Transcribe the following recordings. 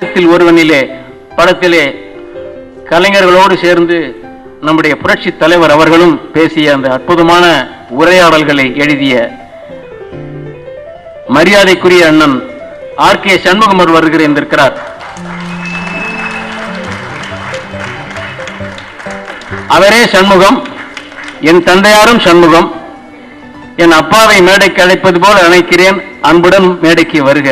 ஆயிரத்தில் ஒருவனிலே படத்திலே கலைஞர்களோடு சேர்ந்து நம்முடைய புரட்சி தலைவர் அவர்களும் பேசிய அந்த அற்புதமான உரையாடல்களை எழுதிய மரியாதைக்குரிய அண்ணன் ஆர் கே சண்முகம் அவர் வருகிறேன் அவரே சண்முகம் என் தந்தையாரும் சண்முகம். என் அப்பாவை மேடைக்கு அழைப்பது போல் அழைக்கிறேன் அன்புடன் மேடைக்கு வருக.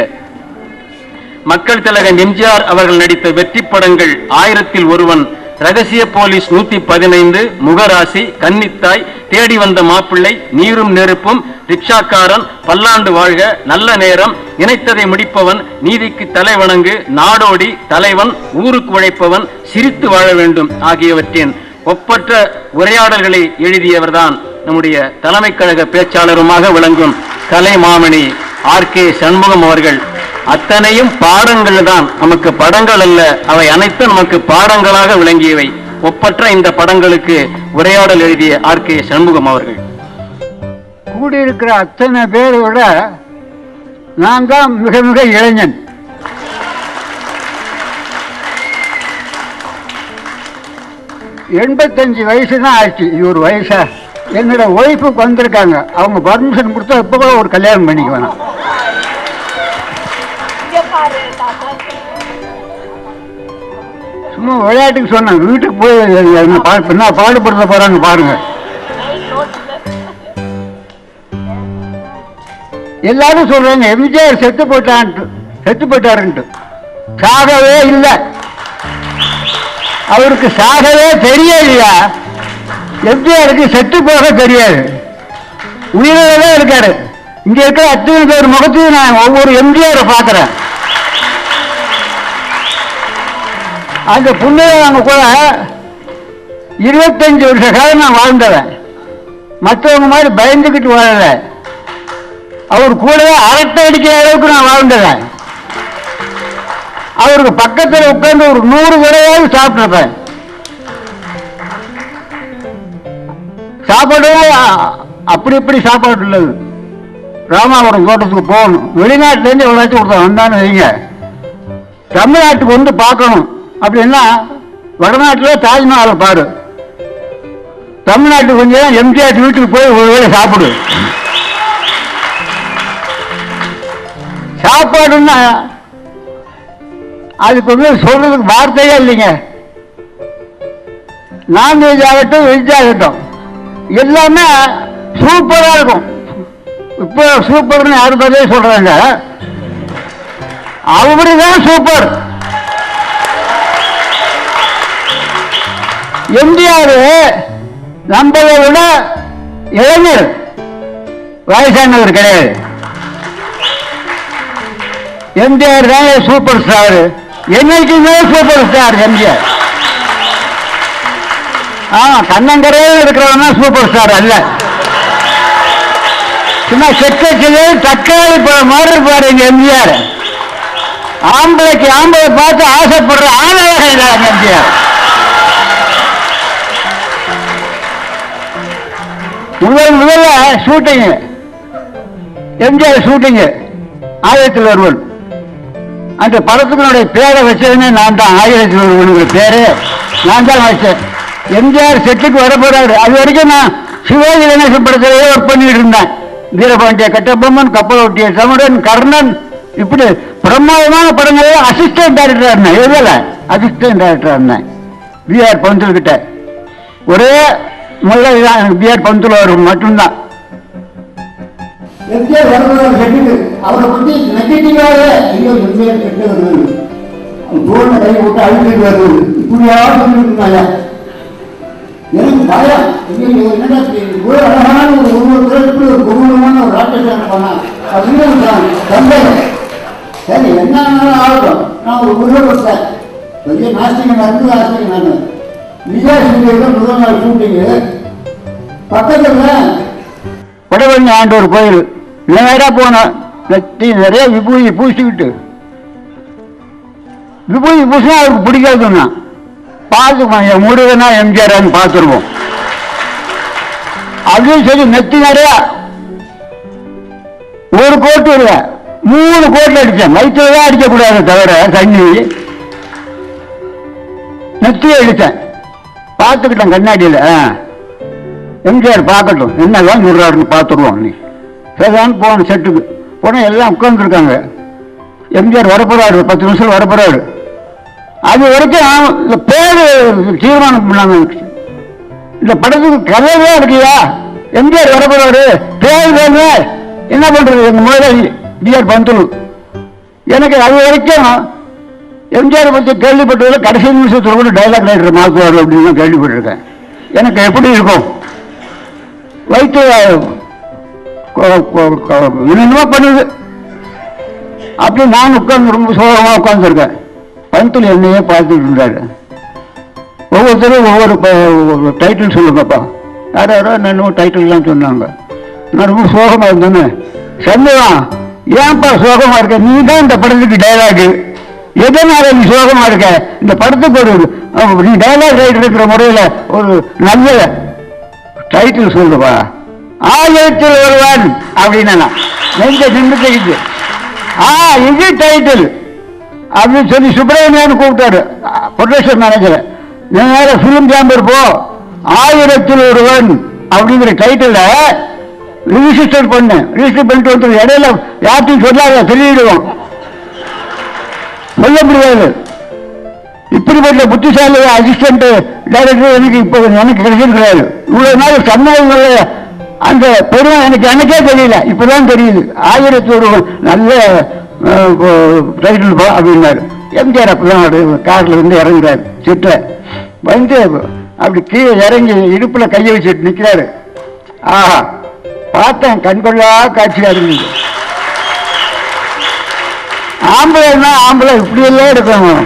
மக்கள் திலகன் எம்ஜிஆர் அவர்கள் நடித்த வெற்றி படங்கள் ஆயிரத்தில் ஒருவன் ரகசிய போலீஸ் நூத்தி பதினைந்து முகராசி கன்னித்தாய் தேடி வந்த மாப்பிள்ளை நீரும் நெருப்பும் ரிக்ஷாக்காரன் பல்லாண்டு வாழ்க நல்ல நேரம் இணைத்ததை முடிப்பவன் நீதிக்கு தலை வணங்கு நாடோடி தலைவன் ஊருக்கு உழைப்பவன் சிரித்து வாழ வேண்டும் ஆகியவற்றின் ஒப்பற்ற உரையாடல்களை எழுதியவர்தான் நம்முடைய தலைமை கழக பேச்சாளருமாக விளங்கும் கலைமாமணி ஆர் கே சண்முகம் அவர்கள். அத்தனையும் பாடங்கள் தான் நமக்கு படங்கள் அல்ல. அவை அனைத்தும் நமக்கு பாடங்களாக விளங்கியவை. ஒப்பற்ற இந்த படங்களுக்கு உரையாடல் எழுதிய ஆர். கே. சண்முகம் அவர்கள். கூடியிருக்கிற அத்தனை பேரை விட நான் தான் மிக மிக இளைஞன். எண்பத்தஞ்சு வயசு தான் ஆச்சு. இவர் ஒரு வயசா. என்னோட ஒய்ஃபுக்கு வந்திருக்காங்க. அவங்க பர்மிஷன் கொடுத்தா இப்போ கூட ஒரு கல்யாணம் பண்ணிக்குவேன். சும்மா விளையாட்டுக்கு சொன்னேன். வீட்டுக்கு போய் என்ன பா- பாடுபடுத்த போறாங்க பாருங்க எல்லாரும் சொல்றாங்க எம்ஜிஆர் செத்து போட்டான்ட்டு செத்து போட்டாருன்ட்டு சாகவே இல்லை. அவருக்கு சாகவே தெரியலையா எம்ஜிஆருக்கு செத்து போக தெரியாது. உயிரோட தான் இருக்காரு. இங்க இருக்கிற அத்தனை பேர் முகத்தையும் நான் ஒவ்வொரு எம்ஜிஆரை பார்க்கறேன். அந்த புண்ணியவங்க கூட இருபத்தஞ்சு வருஷ காலம் நான் வாழ்ந்தவன். மற்றவங்க மாதிரி பயந்துக்கிட்டு வாழல. அவர் கூடவே அரட்டை அடிக்கிற அளவுக்கு நான் வாழ்ந்தவன். அவருக்கு பக்கத்தில் உட்கார்ந்து ஒரு நூறு தடவையாவது சாப்பிட்டுருப்பேன். சாப்பாடு அப்படி இப்படி சாப்பாடு இல்லை ராமாபுரம் தோட்டத்துக்கு போகணும். வெளிநாட்டிலேருந்து எவ்வளோச்சும் ஒருத்தர் வந்தான்னு வைங்க. தமிழ்நாட்டுக்கு வந்து பார்க்கணும். அப்படின்னா வடநாட்டில் தாஜ்மஹாலை பாரு. தமிழ்நாட்டுக்கு கொஞ்சம் எம்ஜிஆர் வீட்டுக்கு போய் ஒரு வேலை சாப்பிடு. சாப்பாடுன்னா அதுக்கு வந்து சொல்றதுக்கு வார்த்தையே இல்லைங்க. நான்வெஜ் ஆகட்டும் வெஜ் ஆகட்டும். எல்லாமே சூப்பராக இருக்கும். இப்போ சூப்பர்னு யாரும் பதிலே சொல்றாங்க. அவருதான் சூப்பர். எம்ஜிஆர் நம்மளை விட இளைஞர். வயசானவர் கிடையாது. எம்ஜிஆர் தான் சூப்பர் ஸ்டார் என்னைக்குமே சூப்பர் ஸ்டார் எம்ஜிஆர்? ஆமா கண்ணங்கரையில் இருக்கிறவன் சூப்பர் ஸ்டார் அல்ல. சும்மா செக்கச்சது தக்காளி மாதிரி இருப்பாரு எங்க எம்ஜிஆர். ஆம்பளைக்கு ஆம்பளை பார்த்து ஆசைப்படுற ஆணழகை தான் எம்ஜிஆர். முதல் முதல்ல ஷூட்டிங் எம்ஜிஆர் ஷூட்டிங்கு ஆயிரத்தில் ஒருவன். அந்த படத்துக்குனுடைய பேரை வச்சதுன்னே நான் தான். ஆயிரத்தில் ஒருவனுங்கிற பேரு. நான் தான் வச்சேன். எம்ஜிஆர் செட்டுக்கு வர போறாரு அது வரைக்கும் நான் சிவாஜி கணேசன் படத்திலேயே ஒர்க் பண்ணிட்டு இருந்தேன். வீரபாண்டிய கட்டபொம்மன் கப்பல் ஒட்டிய சமுடன் கர்ணன் இப்படி பிரம்மாதமான படங்களே அசிஸ்டன்ட் டைரக்டரா இருந்தேன். எதுல? அசிஸ்டன்ட் டைரக்டரா இருந்தேன். பிஆர் பந்துல் கிட்ட ஒரே முல்லை தான் பிஆர் பந்துல் அவர் மட்டும்தான். எம்ஜிஆர் வரலாறு கட்டிட்டு அவரை பத்தி நெகட்டிவாக ஐயோ எம்ஜிஆர் கெட்டு வருது தோல்ல கை போட்டு அழுத்திட்டு வருது. இப்படியாவது சொல்லியிருந்தாங்க எனக்கு பயம். என்னடா இப்படி அழகான ஒரு ஒவ்வொரு பிறப்பு ஒரு குருவமான ஒரு ராட்சசன் பண்ணா அப்படின்னு சந்தேகம் சரி என்ன ஆனாலும் ஆகட்டும். நான் ஒரு குருவப்பட்டேன் பெரிய நாஸ்திகன் இருந்து விஜய் சூரியோட முதல் நாள் ஷூட்டிங்கு வடவண்ணி ஆண்டவர் கோயில். நேரா போனோம் நெத்தி நிறைய விபூதி பூசிக்கிட்டு. விபூதி பூசினா அவருக்கு பிடிக்காதுன்னா பார்த்துக்கோங்க என் முருகனா எம்ஜிஆர்னு பார்த்துருவோம். அதுவும் சரி நெத்தி நிறையா. ஒரு கோட்டு வருவேன் மூணு கோட்டில் அடித்தேன். வயிற்றுல தான் அடிக்கக்கூடாது தவிர தண்ணி. நெத்தியை அடித்தேன். பார்த்துக்கிட்டோம் கண்ணாடியில். ஆ. எம்ஜிஆர் பார்க்கட்டும். என்னெல்லாம் சொல்றாருன்னு பார்த்துருவோம் நீ. சரிதான் போன செட்டுக்கு. போனால் எல்லாம் உட்காந்துருக்காங்க எம்ஜிஆர் வரப்போறாரு. பத்து நிமிஷம் வரப்போறாரு. அது வரைக்கும் இந்த பேர் தீர்மானம் பண்ணாங்க. இந்த படத்துக்கு கதையே இருக்கியா எம்ஜிஆர் வரப்போறாரு. பேர் வேணும் என்ன பண்ணுறது எங்கள் முதலாளி டிஆர் பந்துலு எனக்கு அது வரைக்கும் எம்ஜிஆர் பற்றி கேள்விப்பட்டதில் கடைசி நிமிஷத்தில் கூட டைலாக் ரைட்டர் மாற்றுவார் அப்படின்னு தான் கேள்விப்பட்டிருக்கேன். எனக்கு எப்படி இருக்கும்? வயிற்று என்னென்னமோ பண்ணுது. அப்படி நான் உட்கார்ந்து ரொம்ப சோகமாக உட்காந்துருக்கேன் பணத்தில் என்னையே பார்த்துட்டு இருந்தாரு. ஒவ்வொருத்தரும் ஒவ்வொரு டைட்டில் சொல்லுங்கப்பா. யாரோ யாரோ என்னென்னமோ டைட்டில்லாம் சொன்னாங்க. நான் ரொம்ப சோகமாக இருந்தேன்னு சந்தேகம் ஏன்ப்பா சோகமாக இருக்க? நீ தான் இந்த படத்துக்கு டைலாகு எதனால நீ சோகமா இருக்க? இந்த படத்துக்கு ஒரு நீ டைலாக் இருக்கிற முறையில் ஒரு நல்ல டைட்டில் சொல்லுவா. ஆயிரத்தில் ஒருவன் அப்படின்னா. நான் நெஞ்ச நின்று ஆ இது டைட்டில் அப்படின்னு சொல்லி சுப்பிரமணியன் கூப்பிட்டாரு. ப்ரொடக்ஷன் மேனேஜர் நேர ஃபிலிம் சேம்பர் போ. ஆயிரத்தில் ஒருவன் அப்படிங்கிற டைட்டில் ரிஜிஸ்டர் பண்ணு. ரிஜிஸ்டர் பண்ணிட்டு வந்து இடையில யார்ட்டையும் சொல்லாத தெரியிடுவோம் சொல்ல முடியாது. இப்படிப்பட்ட புத்திசாலி அசிஸ்டன்ட் டைரக்டர் எனக்கு இப்போ எனக்கு கிடைச்சிருக்கிறாரு. இவ்வளவு நாள் சம்பவங்கள் அந்த பெருமை எனக்கு எனக்கே தெரியல. இப்பதான் தெரியுது. ஆயிரத்தி ஒரு நல்ல டைட்டில் பா அப்படின்னாரு. எம்ஜிஆர் அப்பதான் அவரு கார்ல இருந்து இறங்குறாரு. சிட்ட வந்து அப்படி கீழே இறங்கி இடுப்புல கையை வச்சுட்டு நிற்கிறாரு ஆஹா பார்த்தேன் கண்கொள்ளா காட்சியா இருந்தது. ஆம்பளைன்னா ஆம்பளை இப்படியெல்லாம் இருக்கணும்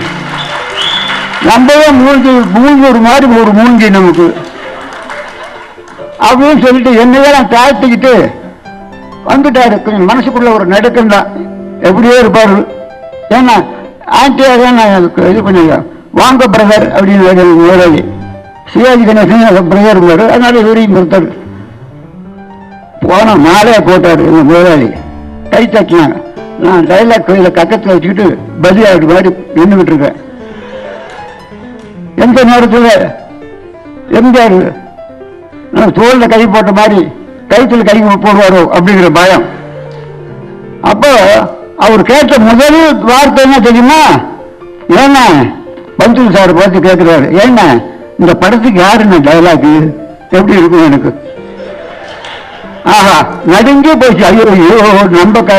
நம்மளே மூஞ்சி மூஞ்சி ஒரு மாதிரி ஒரு மூஞ்சி நமக்கு. அப்படின்னு சொல்லிட்டு என்னையெல்லாம் தாழ்த்திக்கிட்டு வந்துட்டாரு. கொஞ்சம் மனசுக்குள்ள ஒரு நடுக்கம் தான். எப்படியோ இருப்பாரு. ஏன்னா ஆண்டியாக தான் நான் அதுக்கு இது பண்ணல வாங்க பிரதர் அப்படின்னு முதலாளி. சிவாஜி கணேசன் பிரதர் இருந்தார் அதனால இவரையும் கொடுத்தாரு போன மாலையை போட்டார் எங்கள் முதலாளி. கை தட்டினாங்க. நான் டைலாக் கோயில கக்கத்தில் வச்சுக்கிட்டு பலியாடு மாதிரி நின்றுகிட்டு இருக்கேன். எந்த நேரத்தில்? எம்ஜிஆர் நான் தோலில் கை போட்ட மாதிரி கைத்தில் கை போடுவாரோ அப்படிங்கிற பயம். அப்போ அவர் கேட்ட முதல் வார்த்தை என்ன தெரியுமா? ஏன்னா பந்துல் சார் பார்த்து கேட்குறாரு ஏன்னா இந்த படத்துக்கு யாருன்னு டைலாக்கு எப்படி இருக்கும் எனக்கு? ஆஹா நடுங்கே போச்சு. ஐயோ ஐயோ நம்ம க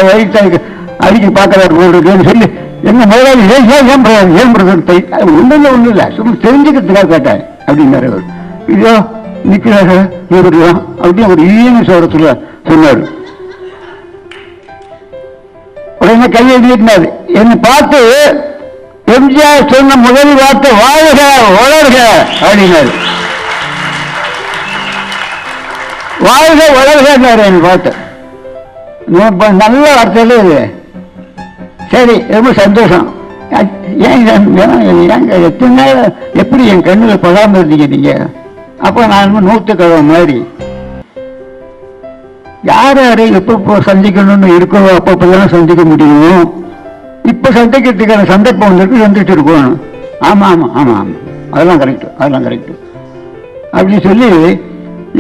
அடிச்சு அடிக்கி பார்க்கறாரு சொல்லி. என்ன முதலாளி ஏன் ஏன் ஏன் ஏன் பிரதர் ஒன்றும் இல்லை ஒன்றும் இல்லை. சும்மா தெரிஞ்சுக்கிறதுக்காக கேட்டேன் அப்படின்னாரு அவர். ஐயோ நிற்கிறாரு இவருலாம் அப்படின்னு ஒரு ஈன சோரத்தில் சொன்னார். உடனே கையை நீட்டினாரு என்னை பார்த்து எம்ஜிஆர் சொன்ன முதல் வார்த்தை வாழ்க வளர்க அப்படின்னாரு. வாழ்க வளர்க என் பார்த்து. நல்ல வார்த்தையில இது. சரி ரொம்ப சந்தோஷம். ஏன் ஏன் எத்தனை நாள் எப்படி என் கண்ணில் படாம இருந்தீங்க நீங்கள் அப்போ நான் நூற்று கழுவ மாதிரி. யார் யாரை எப்போ சந்திக்கணும்னு இருக்கோ அப்பப்பெல்லாம் சந்திக்க முடியும் இப்போ சந்திக்கிறதுக்கான சந்தர்ப்பம் வந்துருக்கு வந்துட்டு இருக்கணும் ஆமாம் ஆமாம் ஆமாம் ஆமாம் அதெல்லாம் கரெக்டு அதெல்லாம் கரெக்டு அப்படின்னு சொல்லி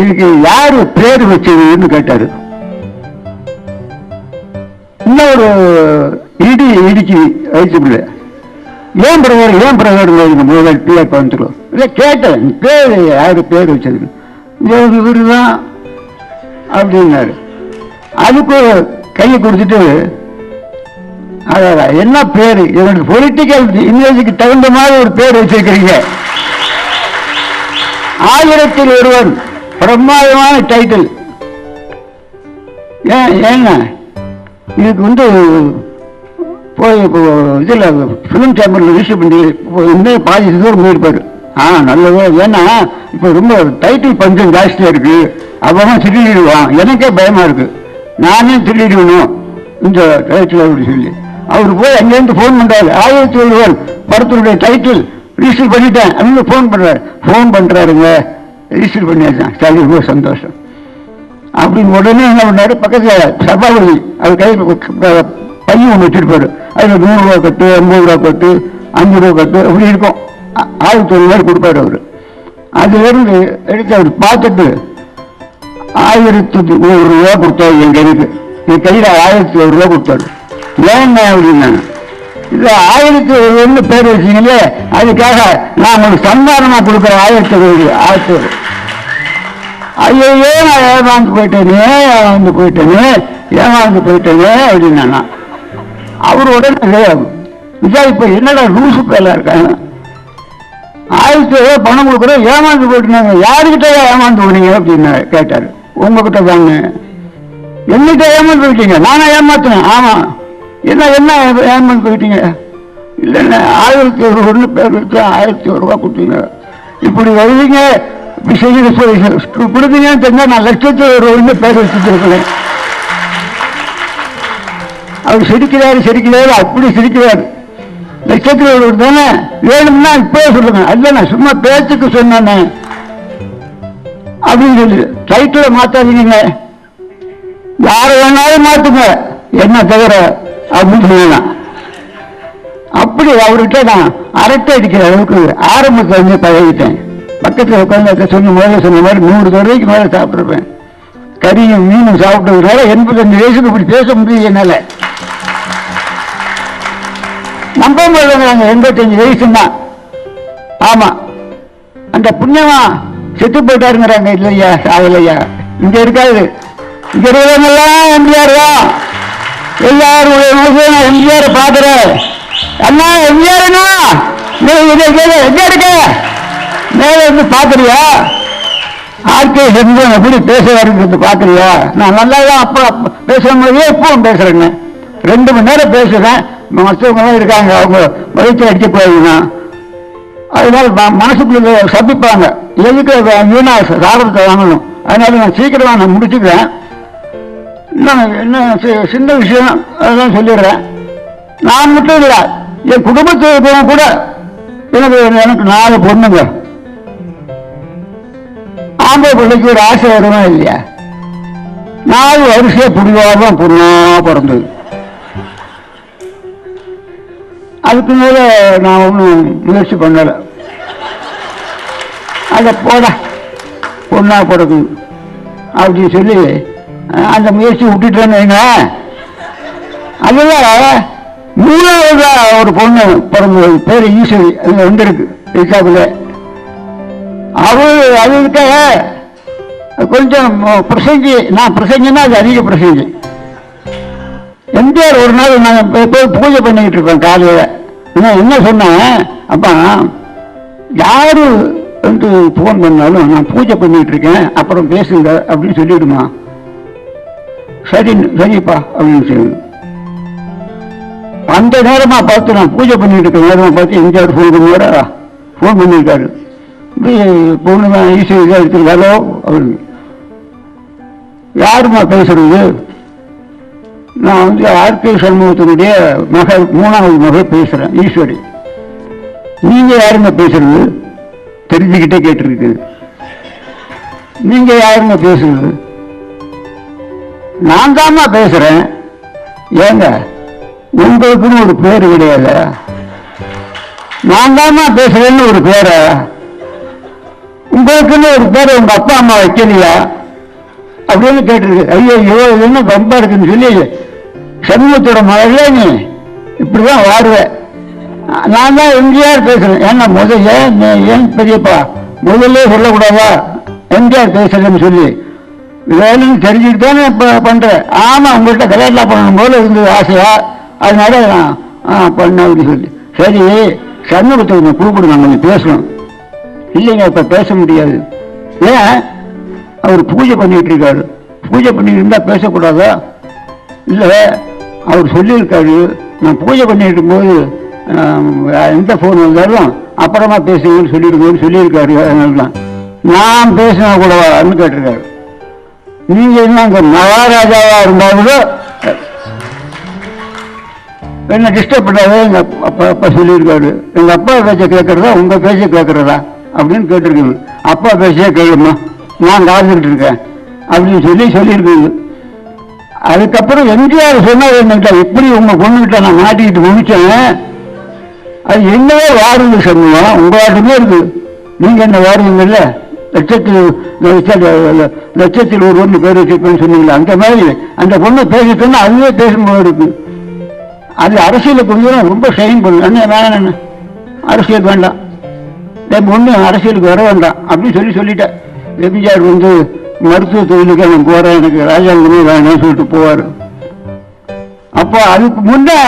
இதுக்கு யார் பேர் வச்சதுன்னு கேட்டார். இன்னொரு இடி இடிச்சு வயிற்றுக்குள்ள ஏன் பிரதர் ஏன் பிரதர் இந்த முதல் பிள்ளை வந்துடும் இல்லை கேட்டேன். பேர் யாரு பேர் வச்சது? இவரு தான் அப்படின்னாரு. அதுக்கு கையை கொடுத்துட்டு அதான் என்ன பேர்? என்னோட பொலிட்டிக்கல் இமேஜுக்கு தகுந்த மாதிரி ஒரு பேர் வச்சிருக்கிறீங்க. ஆயிரத்தில் ஒருவன் பிரமாதமான டைட்டில் ஏன் ஏங்க? இதுக்கு வந்து போய் இப்போ இதில் ஃபிலிம் சேம்பரில் ரிஜிஸ்டர் பண்ணி இப்போ இன்னும் பாதி தூரம் போயிருப்பார் ஆ நல்லது. ஏன்னா இப்போ ரொம்ப டைட்டில் பஞ்சம் ஜாஸ்தியாக இருக்குது அவன் திருடிடுவான். எனக்கே பயமாக இருக்குது நானே திருடிடணும் இந்த டைட்டில் அவர் சொல்லி. அவர் போய் அங்கேருந்து ஃபோன் பண்ணுறாரு ஆயிரத்தி ஒருவர் படத்தினுடைய டைட்டில் ரிஜிஸ்டர் பண்ணிட்டேன். அப்படின்னு ஃபோன் பண்ணுறாரு ஃபோன் பண்ணுறாருங்க ரிஜிஸ்டர் பண்ணியாச்சான் சரி ரொம்ப சந்தோஷம். அப்படின்னு உடனே என்ன பண்ணாரு? பக்கத்தில் சபாபதி அவர் கையில் பையன் ஒன்று வச்சிருப்பாரு அதில் நூறுரூவா கட்டு ஐம்பது ரூபா கட்டு அஞ்சு ரூபா கட்டு அப்படி இருக்கும். ஆயிரத்தி ஒரு கொடுப்பாரு அவர். அதுலேருந்து எடுத்து அவர் பார்த்துட்டு ஆயிரத்தி நூறு ரூபா கொடுத்தாரு என் கைக்கு. என் கையில் ஆயிரத்தி ஒரு ரூபா கொடுத்தாரு. ஏன்னா அப்படின்னாங்க இது ஆயிரத்தி ஒன்று பேர் வச்சிங்களே அதுக்காக நான் உங்களுக்கு சந்தாரமாக கொடுக்குற ஆயிரத்தி ஒரு ஆயிரத்தி ஒரு ஐயோ நான் ஏமாந்து போயிட்டேனே ஏமாந்து போயிட்டேனே ஏமாந்து போயிட்டேனே அப்படின்னா அவரோட உடனே விஜய் என்னடா லூசு பேல இருக்காங்க ஆயிரத்தி ரூபாய் பணம் கொடுக்குறோம் ஏமாந்து போயிட்டுனாங்க. யாருக்கிட்ட ஏமாந்து போனீங்க அப்படின்னு கேட்டார். உங்ககிட்ட தாங்க என்னகிட்ட ஏமாந்து போயிட்டீங்க? நானா ஏமாத்தினேன். ஆமாம் என்ன என்ன ஏமாந்து போயிட்டீங்க? இல்லைன்னா ஆயிரத்தி ஒரு ஒன்று பேர் வச்சு ஆயிரத்தி ஒரு ரூபா கொடுத்தீங்க. இப்படி வருவீங்க. இப்படி செய்ய கொடுத்தீங்கன்னு தெரிஞ்சா நான் லட்சத்தி ஒரு ஒன்று பேர் வச்சுட்டு இருக்கிறேன் அவர் சிரிக்கிறாரு சிரிக்கிறாரு அப்படி சிரிக்கிறாரு. லட்சத்தில் ஒரு தானே வேணும்னா இப்பவே சொல்லுங்க. அல்ல நான் சும்மா பேச்சுக்கு சொன்னேன். அப்படின்னு சொல்லி டைட்டில் மாத்தாதீங்க. யாரை வேணாலும் மாத்துங்க. என்ன தவிர அப்படின்னு சொல்லலாம் அப்படி அவர்கிட்ட நான் அரட்டை அடிக்கிற அளவுக்கு ஆரம்பத்தில் வந்து பழகிட்டேன். பக்கத்தில் உட்காந்து சொன்ன முதல்ல சொன்ன மாதிரி நூறு தடவைக்கு மேலே சாப்பிட்ருப்பேன் கறியும் மீனும் சாப்பிட்டதுனால எண்பத்தஞ்சு வயசுக்கு இப்படி பேச முடியும் என்னால. நம்ப முடியாங்க எண்பத்தஞ்சு வயசுன்னா ஆமா. அந்த புண்ணியமா செத்து போயிட்டாருங்கிறாங்க இல்லையா சாகலையா இங்க இருக்காது இங்க இருக்கிறவங்கெல்லாம் எம்ஜிஆர் தான். எல்லாருடைய மனசுல நான் எம்ஜிஆர் பாக்குறேன் அண்ணா எம்ஜிஆர்னா நீ இதை கேளு, எங்க இருக்க! மேல இருந்து பாக்குறியா ஆர்கே செஞ்சம் எப்படி பேசுவாருங்கிறது பாக்குறியா நான் நல்லா தான் அப்போ பேசுற மாதிரியே இப்பவும் பேசுறேங்க ரெண்டு மணி நேரம் பேசுறேன் மற்றவங்க இருக்காங்க அவங்க வயிற்று அடிக்க போயிருந்தா அதனால ம- மனசுக்குள்ள சபிப்பாங்க. எதுக்கு வீணா சாதனத்தை வாங்கணும். அதனால நான் சீக்கிரமாக நான் முடிச்சுக்கிறேன். நான் என்ன சின்ன விஷயம் அதெல்லாம் சொல்லிடுறேன். நான் மட்டும் இல்லை என் குடும்பத்தில் கூட எனக்கு எனக்கு நாலு பொண்ணுங்க. ஆம்பளை பிள்ளைக்கு ஒரு ஆசை வருமா இல்லையா? நாலு வரிசையா புடிவாதான் பொருளாக பிறந்தது. அதுக்கு மேல நான் ஒன்றும் முயற்சி பண்ணலை. அதை போட பொண்ணா பிறகு. அப்படின்னு சொல்லி அந்த முயற்சி விட்டுட்டேன்னு வைங்க அதில் மூணாவது ஒரு பொண்ணு பிறந்தது பேர் ஈஸ்வரி அது வந்திருக்கு இருக்காப்புல. அவரு அதுக்கிட்ட கொஞ்சம் பிரசங்கி நான் பிரசங்கன்னா அது அதிக பிரசங்கி. எம்ஜிஆர் ஒரு நாள் நான் போய் பூஜை பண்ணிக்கிட்டு இருக்கோம் காலையில். நான் என்ன சொன்னேன் அப்பா யாரு வந்து ஃபோன் பண்ணாலும் நான் பூஜை பண்ணிட்டு இருக்கேன் அப்புறம் பேசுங்க அப்படின்னு சொல்லிடுமா. சரி சரிப்பா அப்படின்னு சொல்லி. அந்த நேரமா பார்த்து நான் பூஜை பண்ணிட்டு இருக்க நேரமா பார்த்து எம்ஜிஆர் ஃபோன் பண்ணுவாரா ஃபோன் பண்ணியிருக்காரு இப்படி பொண்ணு தான் ஈஸ்வரி எடுத்துருக்காரோ அப்படின்னு. யாருமா பேசுறது? நான் வந்து ஆர்கே சண்முகத்தினுடைய மகள் மூணாவது மகள் பேசுறேன் ஈஸ்வரி. நீங்க யாருங்க பேசுறது? தெரிஞ்சுக்கிட்டே கேட்டிருக்கு. நீங்க யாருங்க பேசுறது? நான் தாம்மா பேசுறேன். ஏங்க உங்களுக்குன்னு ஒரு பேர் கிடையாது? நான் தாம்மா பேசுறேன்னு ஒரு பேரை? உங்களுக்குன்னு ஒரு பேர் உங்க அப்பா அம்மா வைக்கலையா? அப்படின்னு கேட்டிருக்கு. ஐயோ ஐயோ என்ன ரொம்ப இருக்குன்னு சொல்லி சண்முகத்தோட மகளே நீ. இப்படிதான் வாடுவேன் நான் தான் எம்ஜிஆர் பேசுறேன். ஏன்னா முதல்ல ஏன் பெரியப்பா? முதல்ல சொல்லக்கூடாதா? எம்ஜிஆர் பேசுறேன்னு சொல்லி. வேணும்னு தெரிஞ்சுட்டு தானே இப்போ பண்ணுறேன் ஆமாம் உங்கள்கிட்ட கல்யாணம் பண்ணணும் போல இருந்தது ஆசையா? அதனால நான் ஆ பண்ண அப்படின்னு சொல்லி. சரி சண்முகத்தை கொஞ்சம் கூப்பிடுங்க கொஞ்சம் பேசணும். இல்லைங்க இப்போ பேச முடியாது. ஏன்? அவர் பூஜை பண்ணிட்டு இருக்காரு. பூஜை பண்ணிட்டு இருந்தால் பேசக்கூடாதா? இல்லை அவர் சொல்லியிருக்காரு. நான் பூஜை பண்ணிட்டு இருக்கும்போது எந்த ஃபோன் வந்தாலும் அப்புறமா பேசுங்கன்னு சொல்லிடுங்கன்னு சொல்லியிருக்காரு அதனால தான் நான் பேசினா கூடவான்னு கேட்டிருக்காரு. நீங்க என்ன அங்க மகாராஜாவா இருந்தா கூட என்ன டிஸ்டர்ப் பண்ணாத எங்க அப்பா அப்பா சொல்லியிருக்காரு. எங்க அப்பா பேச்ச கேட்கறதா உங்க பேச்ச கேட்கறதா அப்படின்னு கேட்டிருக்கீங்க அப்பா பேச்சே கேளுமா நான் காத்துக்கிட்டு இருக்கேன் அப்படின்னு சொல்லி சொல்லியிருக்கீங்க அதுக்கப்புறம் எம்ஜிஆர் சொன்னார் என்னட்ட எப்படி உங்க பொண்ணுகிட்ட நான் மாட்டிக்கிட்டு முடிச்சேன் அது என்னவே வாருங்க சண்முகம். உங்களாட்டுமே இருக்கு. நீங்க என்ன வாருங்கல்ல லட்சத்தில் லட்சத்தில் லட்சத்தில் ஒரு ஒன்று பேர் வச்சிருப்பேன்னு சொன்னீங்களா அந்த மாதிரி. அந்த பொண்ணு பேசிட்டோன்னா அதுவே பேசும்போது இருக்கு. அது அரசியலை கொஞ்சம் ரொம்ப ஷைன் பண்ணும் என்ன வேணாம் என்ன அரசியல் வேண்டாம். என் பொண்ணு அரசியலுக்கு வர வேண்டாம். அப்படின்னு சொல்லி சொல்லிட்டேன். எம்ஜிஆர் வந்து மருத்துவ தொழிலுக்கு அவன் போகிறேன் எனக்கு ராஜாங்கமே வேணும்னு சொல்லிட்டு போவார். அப்போ அதுக்கு முன்னே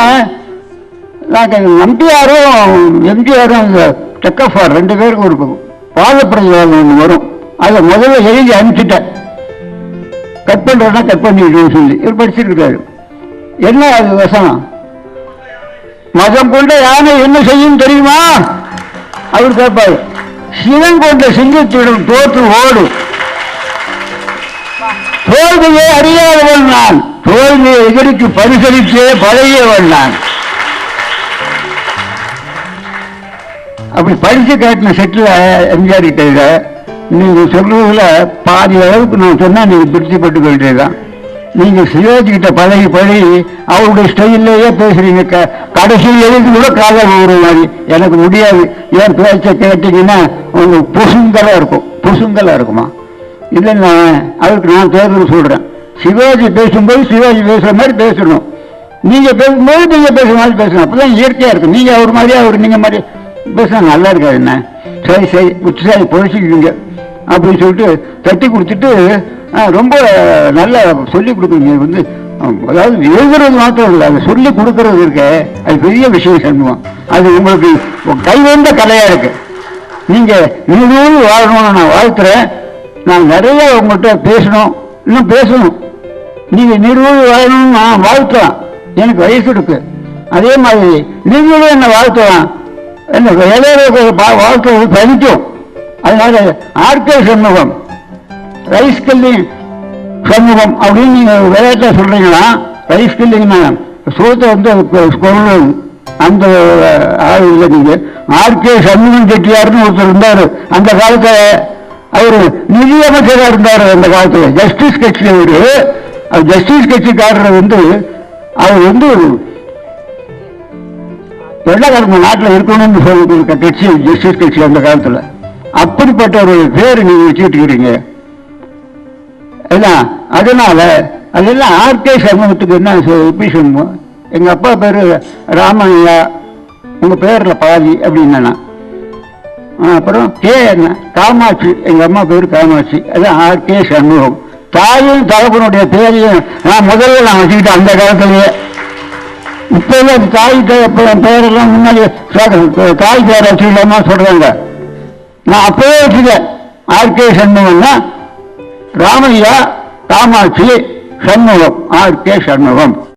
நாங்கள் எம்ஜிஆரும் எம்ஜிஆரும் அந்த செக்கஃபார் ரெண்டு பேருக்கும் ஒரு பாதப்பிரதிவாதம் ஒன்று வரும். அதை முதல்ல எழுதி அனுப்பிச்சிட்டேன். கட் பண்ணுறேன்னா கட் பண்ணிடுன்னு சொல்லி. இவர் படிச்சிருக்கிறாரு என்ன அது வசனம்? மதம் கொண்ட யானை என்ன செய்யும் தெரியுமா? அவர் கேட்பாரு. சிவன் கொண்ட சிங்கத்திடம் தோற்று ஓடும் தோல்வியை அறியாதவன் நான். தோல்வியை எதிர்த்து பரிசளித்தே பழகியவன் நான். அப்படி பரிசு காட்டின செட்டில் எம்ஜிஆர் கிட்ட நீங்க சொல்றதுல பாதி அளவுக்கு நான் சொன்னா நீங்க திருப்திப்பட்டு கொள்றீதான் நீங்க சிவாஜி கிட்ட பழகி பழகி அவருடைய ஸ்டைல்லையே பேசுறீங்க. க- கடைசி எழுதி கூட காதல் ஒரு மாதிரி. எனக்கு முடியாது. ஏன் பேச்ச கேட்டீங்கன்னா உங்களுக்கு புசுங்கலா இருக்கும். புசுங்கலா இருக்குமா? இல்லைன்னா அதுக்கு நான் தேர்தல் சொல்கிறேன் சிவாஜி பேசும்போது சிவாஜி பேசுகிற மாதிரி பேசணும். நீங்கள் பேசும்போது நீங்கள் பேசுகிற மாதிரி பேசணும். அப்பதான் இயற்கையாக இருக்கும். நீங்கள் அவர் மாதிரி அவர் நீங்கள் மாதிரி பேசினா நல்லா இருக்காது என்ன? சரி சரி உச்சாரி பொழிச்சுக்கிங்க அப்படின்னு சொல்லிட்டு தட்டி கொடுத்துட்டு ரொம்ப நல்லா சொல்லி கொடுக்குறீங்க வந்து அதாவது எழுதுறது மாத்திரம் இல்லை. அதை சொல்லி கொடுக்கறது இருக்க. அது பெரிய விஷயம் சொல்லுவோம் அது உங்களுக்கு கைவேந்த கலையாக இருக்குது நீங்கள் நீங்களும் வாழணும்னு நான் வாழ்த்துறேன். நான் நிறைய உங்கள்கிட்ட பேசணும் இன்னும் பேசணும். நீங்கள் நிர்வாகி வாழணும்னு நான் வாழ்த்தலாம் எனக்கு வயசு இருக்கு. அதே மாதிரி நீங்களும் என்னை வாழ்த்தலாம் என்ன இளைய வாழ்க்கை பதிக்கும் அதனால ஆர்கே சண்முகம் ரைஸ் கில்லிங் சண்முகம் அப்படின்னு நீங்கள் விளையாட்டை சொல்கிறீங்கன்னா ரைஸ் கில்லிங்னா சோத்தை வந்து அந்த ஆள் இல்லை ஆர்கே சண்முகம் செட்டியார்னு ஒருத்தர் இருந்தார். அந்த காலத்தில் அவர் நிதியமைச்சராக இருந்தார் அந்த காலத்தில். ஜஸ்டிஸ் கட்சி அவர். ஜஸ்டிஸ் கட்சிக்காரர் வந்து அவர் வந்து வெள்ளக்காரங்க நாட்டில் இருக்கணும்னு சொல்லி கட்சி ஜஸ்டிஸ் கட்சி அந்த காலத்தில். அப்படிப்பட்ட ஒரு பேர் நீங்கள் வச்சுக்கிட்டு இருக்கிறீங்க அதனால அதெல்லாம் ஆர்கே சமூகத்துக்கு என்ன எப்படி சொல்லுவோம் எங்கள் அப்பா பேர் ராமையா உங்கள் பேரில் பாதி அப்படின்னா அப்புறம் கே என்ன? காமாட்சி. எங்க அம்மா பேர் காமாட்சி. அது ஆர் கே சண்முகம். தாயும் தகப்பனுடைய பேரையும் நான் முதல்ல நான் வச்சுக்கிட்டேன் அந்த காலத்திலேயே. இப்ப எல்லாம் தாய் தகப்பன் பேரெல்லாம் முன்னாடி தாய் பேரை வச்சுக்கலாமா சொல்றாங்க. நான் அப்பவே வச்சுக்கேன் ஆர் கே சண்முகம்னா Ramaiah Kamatchi Shanmugam. R K Shanmugam.